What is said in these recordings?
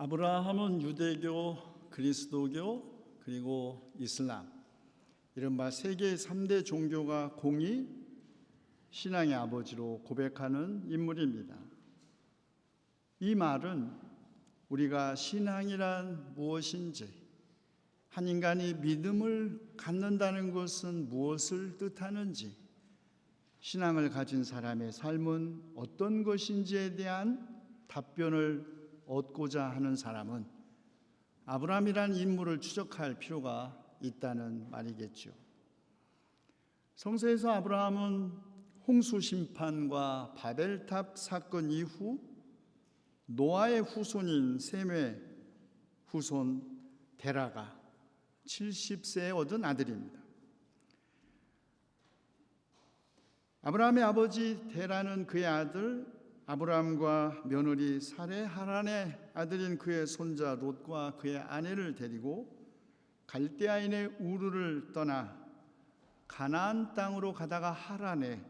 아브라함은 유대교, 그리스도교, 그리고 이슬람 이른바 세계 3대 종교가 공히 신앙의 아버지로 고백하는 인물입니다. 이 말은 우리가 신앙이란 무엇인지 한 인간이 믿음을 갖는다는 것은 무엇을 뜻하는지 신앙을 가진 사람의 삶은 어떤 것인지에 대한 답변을 얻고자 하는 사람은 아브라함이란 인물을 추적할 필요가 있다는 말이겠죠. 성서에서 아브라함은 홍수 심판과 바벨탑 사건 이후 노아의 후손인 셈의 후손 데라가 70세에 얻은 아들입니다. 아브라함의 아버지 데라는 그의 아들 아브라함과 며느리 사레 하란의 아들인 그의 손자 롯과 그의 아내를 데리고 갈대아인의 우르를 떠나 가나안 땅으로 가다가 하란에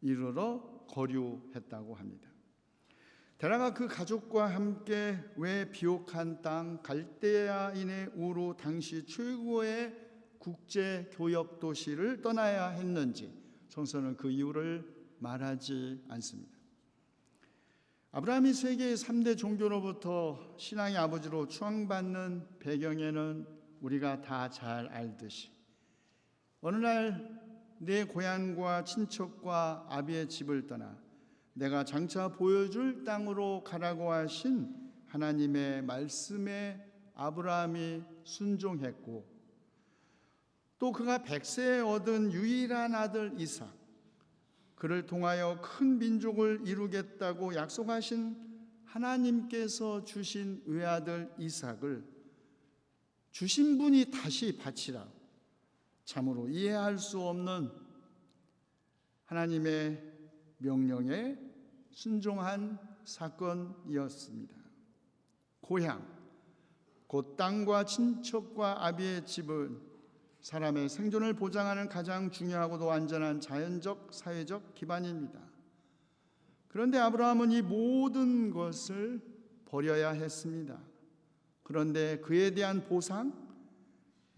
이르러 거류했다고 합니다. 데라가 그 가족과 함께 왜 비옥한 땅 갈대아인의 우로 당시 최고의 국제 교역 도시를 떠나야 했는지 성서는 그 이유를 말하지 않습니다. 아브라함이 세계의 3대 종교로부터 신앙의 아버지로 추앙받는 배경에는 우리가 다 잘 알듯이 어느 날 내 고향과 친척과 아비의 집을 떠나 내가 장차 보여줄 땅으로 가라고 하신 하나님의 말씀에 아브라함이 순종했고 또 그가 백세에 얻은 유일한 아들 이삭 그를 통하여 큰 민족을 이루겠다고 약속하신 하나님께서 주신 외아들 이삭을 주신 분이 다시 바치라 참으로 이해할 수 없는 하나님의 명령에 순종한 사건이었습니다. 고향, 곧 땅과 친척과 아비의 집은 사람의 생존을 보장하는 가장 중요하고도 안전한 자연적 사회적 기반입니다. 그런데 아브라함은 이 모든 것을 버려야 했습니다. 그런데 그에 대한 보상,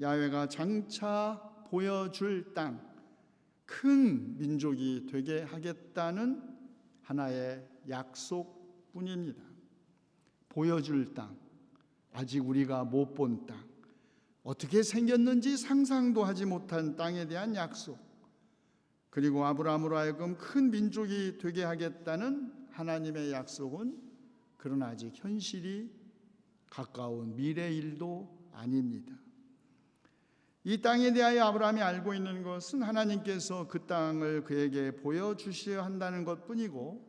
야훼가 장차 보여줄 땅, 큰 민족이 되게 하겠다는 하나의 약속뿐입니다. 보여줄 땅, 아직 우리가 못 본 땅, 어떻게 생겼는지 상상도 하지 못한 땅에 대한 약속, 그리고 아브라함으로 하여금 큰 민족이 되게 하겠다는 하나님의 약속은 그러나 아직 현실이 가까운 미래 일도 아닙니다. 이 땅에 대하여 아브라함이 알고 있는 것은 하나님께서 그 땅을 그에게 보여주셔야 한다는 것 뿐이고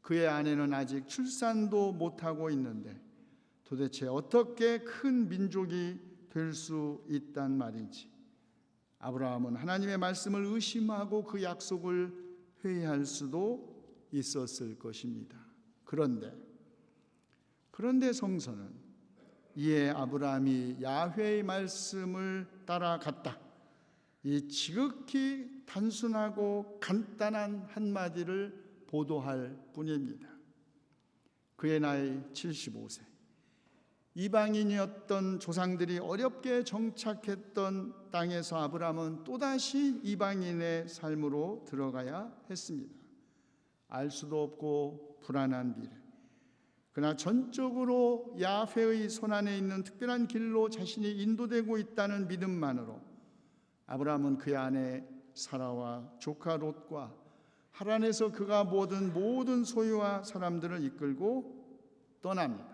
그의 아내는 아직 출산도 못하고 있는데 도대체 어떻게 큰 민족이 될 수 있단 말인지 아브라함은 하나님의 말씀을 의심하고 그 약속을 회의할 수도 있었을 것입니다. 그런데 그런데 성서는 이에 아브라함이 야훼의 말씀을 따라갔다. 이 지극히 단순하고 간단한 한마디를 보도할 뿐입니다. 그의 나이 75세. 이방인이었던 조상들이 어렵게 정착했던 땅에서 아브라함은 또다시 이방인의 삶으로 들어가야 했습니다. 알 수도 없고 불안한 미래. 그러나 전적으로 야훼의 손안에 있는 특별한 길로 자신이 인도되고 있다는 믿음만으로 아브라함은 그의 아내 사라와 조카 롯과 하란에서 그가 모든 모든 소유와 사람들을 이끌고 떠납니다.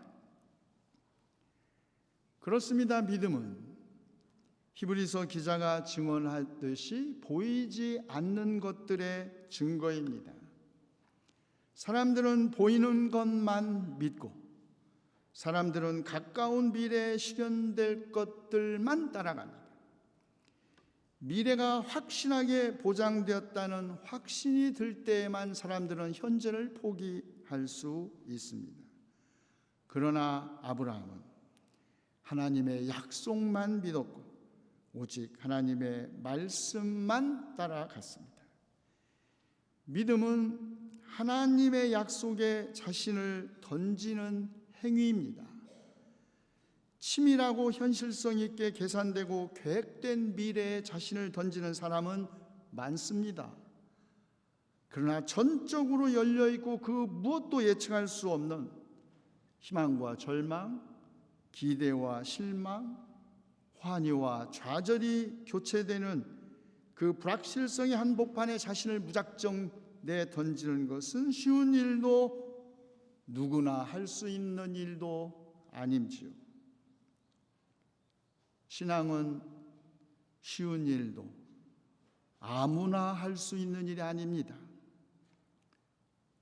그렇습니다. 믿음은 히브리서 기자가 증언하듯이 보이지 않는 것들의 증거입니다. 사람들은 보이는 것만 믿고 사람들은 가까운 미래에 실현될 것들만 따라갑니다. 미래가 확신하게 보장되었다는 확신이 들 때에만 사람들은 현재를 포기할 수 있습니다. 그러나 아브라함은 하나님의 약속만 믿었고 오직 하나님의 말씀만 따라갔습니다. 믿음은 하나님의 약속에 자신을 던지는 행위입니다. 치밀하고 현실성 있게 계산되고 계획된 미래에 자신을 던지는 사람은 많습니다. 그러나 전적으로 열려 있고 그 무엇도 예측할 수 없는 희망과 절망, 기대와 실망, 환희와 좌절이 교체되는 그 불확실성의 한복판에 자신을 무작정 내 던지는 것은 쉬운 일도 누구나 할 수 있는 일도 아님지요. 신앙은 쉬운 일도 아무나 할 수 있는 일이 아닙니다.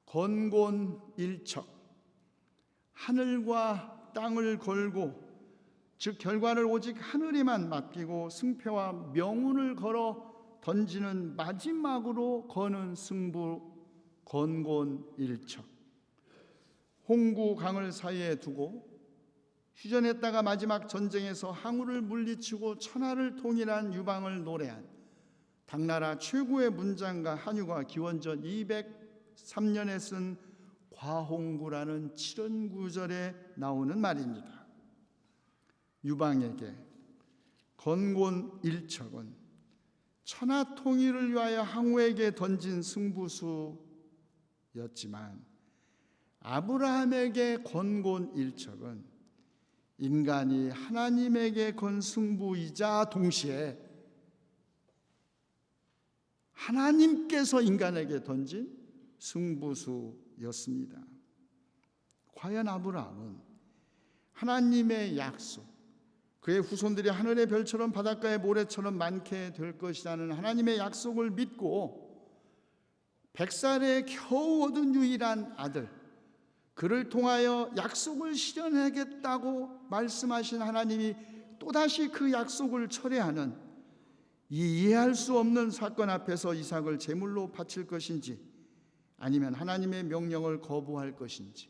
건곤 일척 하늘과 땅을 걸고 즉 결과를 오직 하늘에만 맡기고 승패와 명운을 걸어 던지는 마지막으로 거는 승부 건곤일척. 홍구 강을 사이에 두고 휴전했다가 마지막 전쟁에서 항우를 물리치고 천하를 통일한 유방을 노래한 당나라 최고의 문장가 한유가 기원전 203년에 쓴 과홍구라는 칠언구절에 나오는 말입니다. 유방에게 건곤 일척은 천하 통일을 위하여 항우에게 던진 승부수였지만 아브라함에게 건곤 일척은 인간이 하나님에게 건 승부이자 동시에 하나님께서 인간에게 던진 승부수 였습니다. 과연 아브라함은 하나님의 약속, 그의 후손들이 하늘의 별처럼 바닷가의 모래처럼 많게 될 것이라는 하나님의 약속을 믿고 백살에 겨우 얻은 유일한 아들, 그를 통하여 약속을 실현하겠다고 말씀하신 하나님이 또다시 그 약속을 철회하는 이 이해할 수 없는 사건 앞에서 이삭을 제물로 바칠 것인지 아니면 하나님의 명령을 거부할 것인지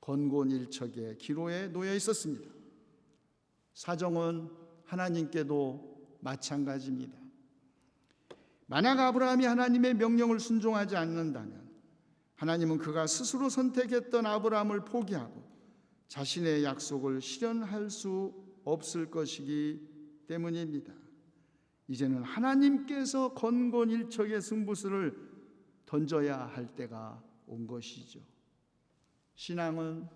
건곤일척의 기로에 놓여 있었습니다. 사정은 하나님께도 마찬가지입니다. 만약 아브라함이 하나님의 명령을 순종하지 않는다면 하나님은 그가 스스로 선택했던 아브라함을 포기하고 자신의 약속을 실현할 수 없을 것이기 때문입니다. 이제는 하나님께서 건곤일척의 승부수를 던져야 할 때가 온 것이죠. 신앙은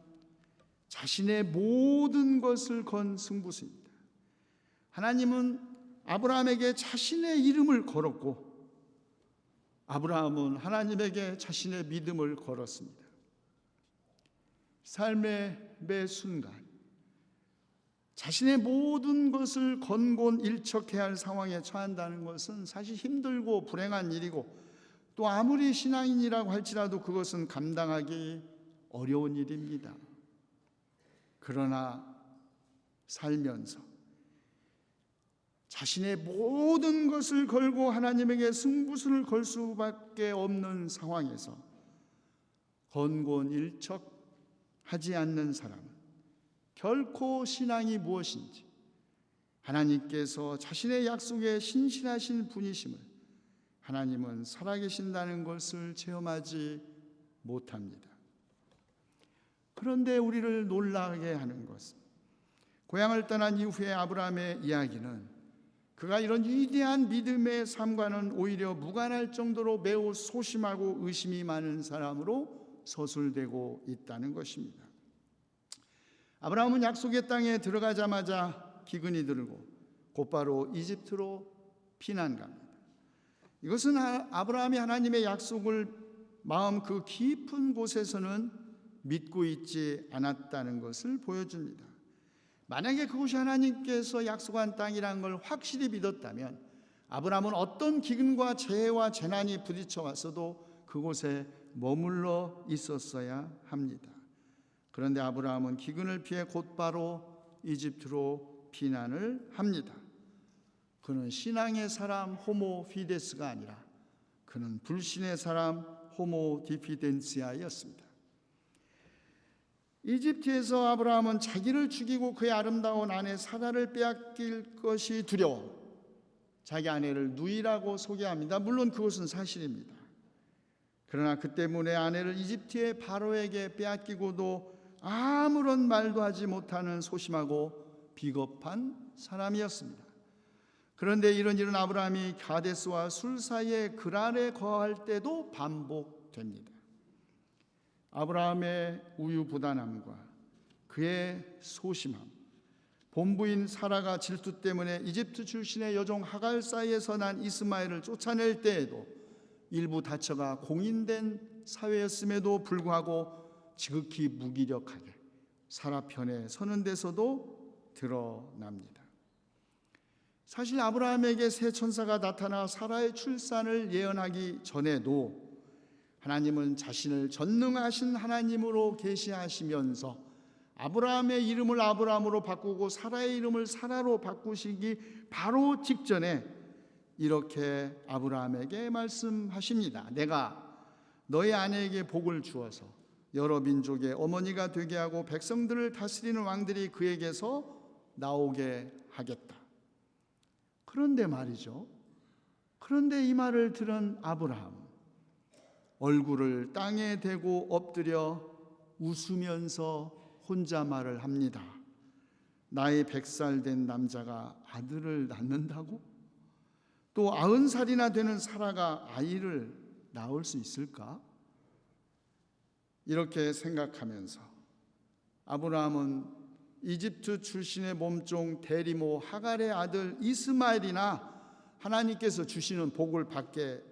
자신의 모든 것을 건 승부수입니다. 하나님은 아브라함에게 자신의 이름을 걸었고 아브라함은 하나님에게 자신의 믿음을 걸었습니다. 삶의 매 순간 자신의 모든 것을 건곤 일척해야 할 상황에 처한다는 것은 사실 힘들고 불행한 일이고 또 아무리 신앙인이라고 할지라도 그것은 감당하기 어려운 일입니다. 그러나 살면서 자신의 모든 것을 걸고 하나님에게 승부수를 걸 수밖에 없는 상황에서 건곤일척 하지 않는 사람은 결코 신앙이 무엇인지 하나님께서 자신의 약속에 신실하신 분이심을 하나님은 살아계신다는 것을 체험하지 못합니다. 그런데 우리를 놀라게 하는 것은 고향을 떠난 이후의 아브라함의 이야기는 그가 이런 위대한 믿음의 삶과는 오히려 무관할 정도로 매우 소심하고 의심이 많은 사람으로 서술되고 있다는 것입니다. 아브라함은 약속의 땅에 들어가자마자 기근이 들고 곧바로 이집트로 피난 갑니다. 이것은 아브라함이 하나님의 약속을 마음 그 깊은 곳에서는 믿고 있지 않았다는 것을 보여줍니다. 만약에 그곳이 하나님께서 약속한 땅이라는 걸 확실히 믿었다면 아브라함은 어떤 기근과 재해와 재난이 부딪혀 왔어도 그곳에 머물러 있었어야 합니다. 그런데 아브라함은 기근을 피해 곧바로 이집트로 피난을 합니다. 그는 신앙의 사람 호모 피데스가 아니라 그는 불신의 사람 호모 디피덴시아였습니다. 이집트에서 아브라함은 자기를 죽이고 그의 아름다운 아내 사라를 빼앗길 것이 두려워 자기 아내를 누이라고 소개합니다. 물론 그것은 사실입니다. 그러나 그 때문에 아내를 이집트의 바로에게 빼앗기고도 아무런 말도 하지 못하는 소심하고 비겁한 사람이었습니다. 그런데 이런 일은 아브라함이 가데스와 술 사이에 그랄에 거할 때도 반복됩니다. 아브라함의 우유부단함과 그의 소심함, 본부인 사라가 질투 때문에 이집트 출신의 여종 하갈 사이에서 난 이스마엘을 쫓아낼 때에도 일부 다처가 공인된 사회였음에도 불구하고 지극히 무기력하게 사라 편에 서는 데서도 드러납니다. 사실 아브라함에게 새 천사가 나타나 사라의 출산을 예언하기 전에도 하나님은 자신을 전능하신 하나님으로 계시하시면서 아브라함의 이름을 아브라함으로 바꾸고 사라의 이름을 사라로 바꾸시기 바로 직전에 이렇게 아브라함에게 말씀하십니다. 내가 너의 아내에게 복을 주어서 여러 민족의 어머니가 되게 하고 백성들을 다스리는 왕들이 그에게서 나오게 하겠다. 그런데 말이죠. 그런데 이 말을 들은 아브라함 얼굴을 땅에 대고 엎드려 웃으면서 혼자 말을 합니다. 나이 백살 된 남자가 아들을 낳는다고? 또 아흔 살이나 되는 사라가 아이를 낳을 수 있을까? 이렇게 생각하면서 아브라함은 이집트 출신의 몸종 대리모 하갈의 아들 이스마엘이나 하나님께서 주시는 복을 받게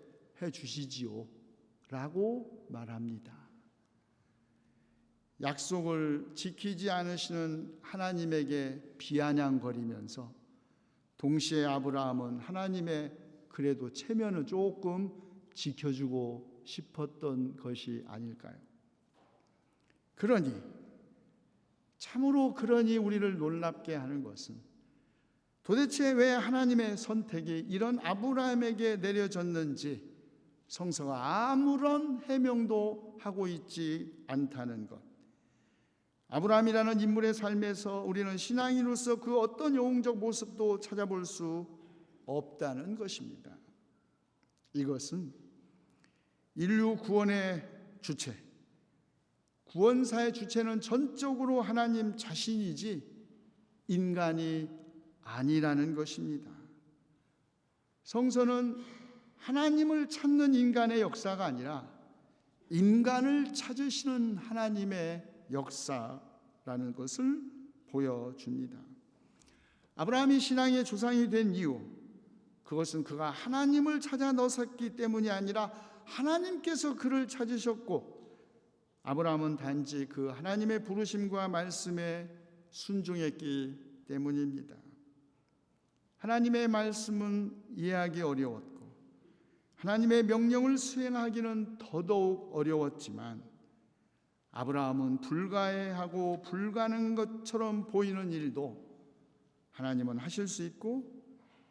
해 주시지요. 라고 말합니다. 약속을 지키지 않으시는 하나님에게 비아냥거리면서 동시에 아브라함은 하나님의 그래도 체면을 조금 지켜주고 싶었던 것이 아닐까요? 그러니 참으로 그러니 우리를 놀랍게 하는 것은 도대체 왜 하나님의 선택이 이런 아브라함에게 내려졌는지 성서가 아무런 해명도 하고 있지 않다는 것. 아브라함이라는 인물의 삶에서 우리는 신앙인으로서 그 어떤 영웅적 모습도 찾아볼 수 없다는 것입니다. 이것은 인류 구원의 주체, 구원사의 주체는 전적으로 하나님 자신이지 인간이 아니라는 것입니다. 성서는 하나님을 찾는 인간의 역사가 아니라 인간을 찾으시는 하나님의 역사라는 것을 보여줍니다. 아브라함이 신앙의 조상이 된 이유, 그것은 그가 하나님을 찾아 넣었기 때문이 아니라 하나님께서 그를 찾으셨고, 아브라함은 단지 그 하나님의 부르심과 말씀에 순종했기 때문입니다. 하나님의 말씀은 이해하기 어려웠고, 하나님의 명령을 수행하기는 더더욱 어려웠지만 아브라함은 불가해하고 불가능한 것처럼 보이는 일도 하나님은 하실 수 있고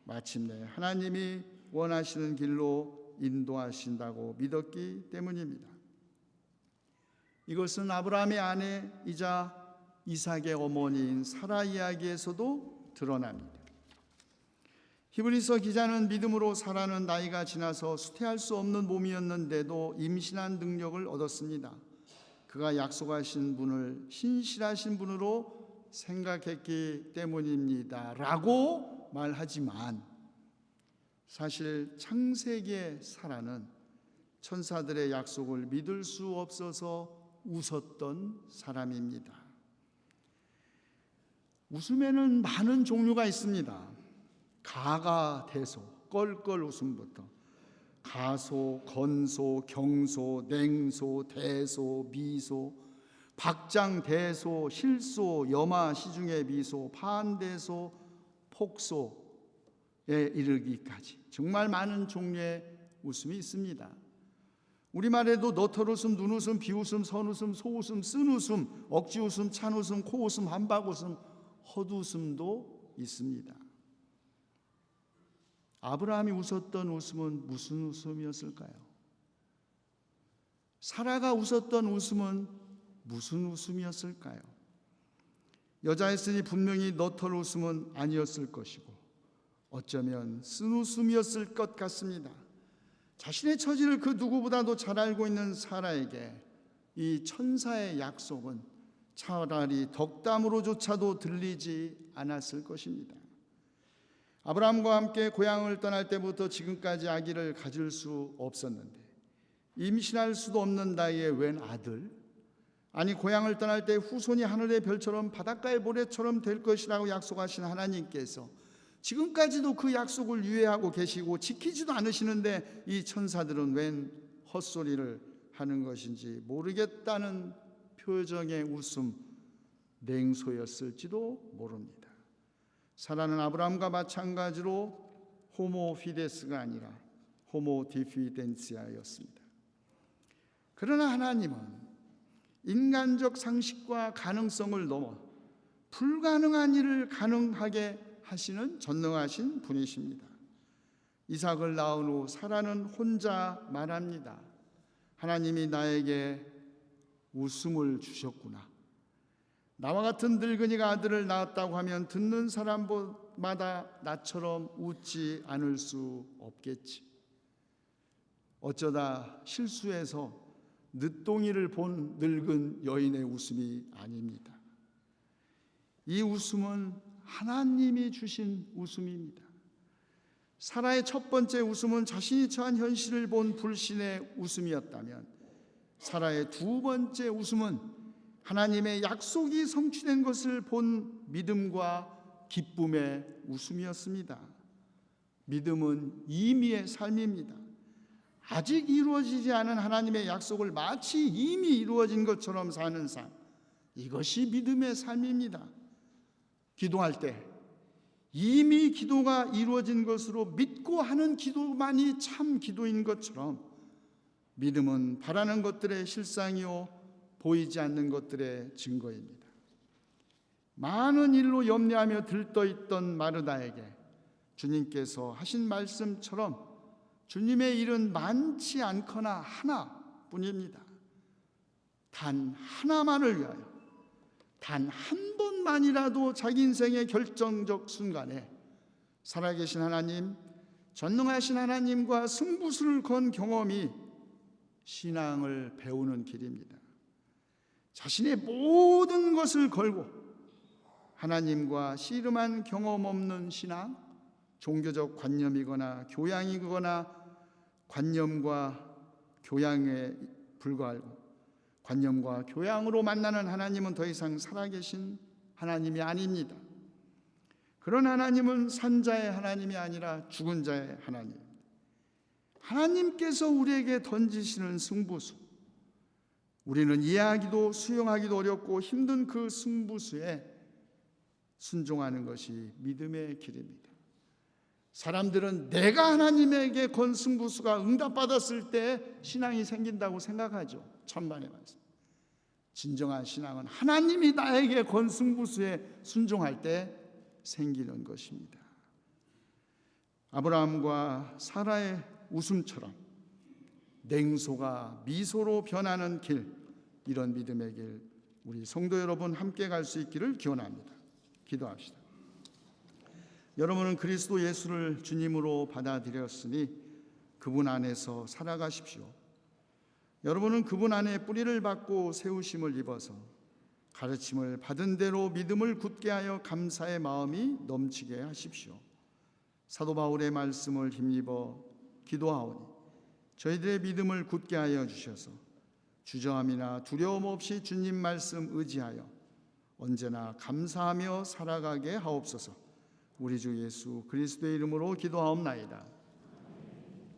마침내 하나님이 원하시는 길로 인도하신다고 믿었기 때문입니다. 이것은 아브라함의 아내이자 이삭의 어머니인 사라 이야기에서도 드러납니다. 히브리서 기자는 믿음으로 사라는 나이가 지나서 수태할 수 없는 몸이었는데도 임신한 능력을 얻었습니다. 그가 약속하신 분을 신실하신 분으로 생각했기 때문입니다. 라고 말하지만 사실 창세기의 사라는 천사들의 약속을 믿을 수 없어서 웃었던 사람입니다. 웃음에는 많은 종류가 있습니다. 가가 대소, 껄껄 웃음부터 가소, 건소, 경소, 냉소, 대소, 미소, 박장 대소, 실소, 여마 시중의 미소, 판대소, 폭소에 이르기까지 정말 많은 종류의 웃음이 있습니다. 우리말에도 너털웃음, 눈웃음, 비웃음, 선웃음, 소웃음, 쓴웃음, 억지웃음, 찬웃음, 코웃음, 한박웃음, 헛웃음도 있습니다. 아브라함이 웃었던 웃음은 무슨 웃음이었을까요? 사라가 웃었던 웃음은 무슨 웃음이었을까요? 여자였으니 분명히 너털 웃음은 아니었을 것이고 어쩌면 쓴 웃음이었을 것 같습니다. 자신의 처지를 그 누구보다도 잘 알고 있는 사라에게 이 천사의 약속은 차라리 덕담으로조차도 들리지 않았을 것입니다. 아브라함과 함께 고향을 떠날 때부터 지금까지 아기를 가질 수 없었는데 임신할 수도 없는 나이에 웬 아들? 아니 고향을 떠날 때 후손이 하늘의 별처럼 바닷가의 모래처럼 될 것이라고 약속하신 하나님께서 지금까지도 그 약속을 유예하고 계시고 지키지도 않으시는데 이 천사들은 웬 헛소리를 하는 것인지 모르겠다는 표정의 웃음 냉소였을지도 모릅니다. 사라는 아브라함과 마찬가지로 호모 피데스가 아니라 호모 디피덴시아였습니다. 그러나 하나님은 인간적 상식과 가능성을 넘어 불가능한 일을 가능하게 하시는 전능하신 분이십니다. 이삭을 낳은 후 사라는 혼자 말합니다. 하나님이 나에게 웃음을 주셨구나. 나와 같은 늙은이가 아들을 낳았다고 하면 듣는 사람마다 나처럼 웃지 않을 수 없겠지. 어쩌다 실수해서 늦동이를 본 늙은 여인의 웃음이 아닙니다. 이 웃음은 하나님이 주신 웃음입니다. 사라의 첫 번째 웃음은 자신이 처한 현실을 본 불신의 웃음이었다면 사라의 두 번째 웃음은 하나님의 약속이 성취된 것을 본 믿음과 기쁨의 웃음이었습니다. 믿음은 이미의 삶입니다. 아직 이루어지지 않은 하나님의 약속을 마치 이미 이루어진 것처럼 사는 삶. 이것이 믿음의 삶입니다. 기도할 때 이미 기도가 이루어진 것으로 믿고 하는 기도만이 참 기도인 것처럼 믿음은 바라는 것들의 실상이요 보이지 않는 것들의 증거입니다. 많은 일로 염려하며 들떠있던 마르다에게 주님께서 하신 말씀처럼 주님의 일은 많지 않거나 하나뿐입니다. 단 하나만을 위하여 단 한 번만이라도 자기 인생의 결정적 순간에 살아계신 하나님, 전능하신 하나님과 승부수를 건 경험이 신앙을 배우는 길입니다. 자신의 모든 것을 걸고 하나님과 씨름한 경험 없는 신앙, 종교적 관념이거나 교양이거나 관념과 교양에 불과하고 관념과 교양으로 만나는 하나님은 더 이상 살아계신 하나님이 아닙니다. 그런 하나님은 산자의 하나님이 아니라 죽은 자의 하나님. 하나님께서 우리에게 던지시는 승부수. 우리는 이해하기도 수용하기도 어렵고 힘든 그 승부수에 순종하는 것이 믿음의 길입니다. 사람들은 내가 하나님에게 건 승부수가 응답받았을 때 신앙이 생긴다고 생각하죠. 천만의 말씀. 진정한 신앙은 하나님이 나에게 건 승부수에 순종할 때 생기는 것입니다. 아브라함과 사라의 웃음처럼 냉소가 미소로 변하는 길, 이런 믿음의 길, 우리 성도 여러분 함께 갈 수 있기를 기원합니다. 기도합시다. 여러분은 그리스도 예수를 주님으로 받아들였으니 그분 안에서 살아가십시오. 여러분은 그분 안에 뿌리를 받고 세우심을 입어서 가르침을 받은 대로 믿음을 굳게 하여 감사의 마음이 넘치게 하십시오. 사도 바울의 말씀을 힘입어 기도하오니 저희들의 믿음을 굳게 하여 주셔서 주저함이나 두려움 없이 주님 말씀 의지하여 언제나 감사하며 살아가게 하옵소서. 우리 주 예수 그리스도의 이름으로 기도하옵나이다.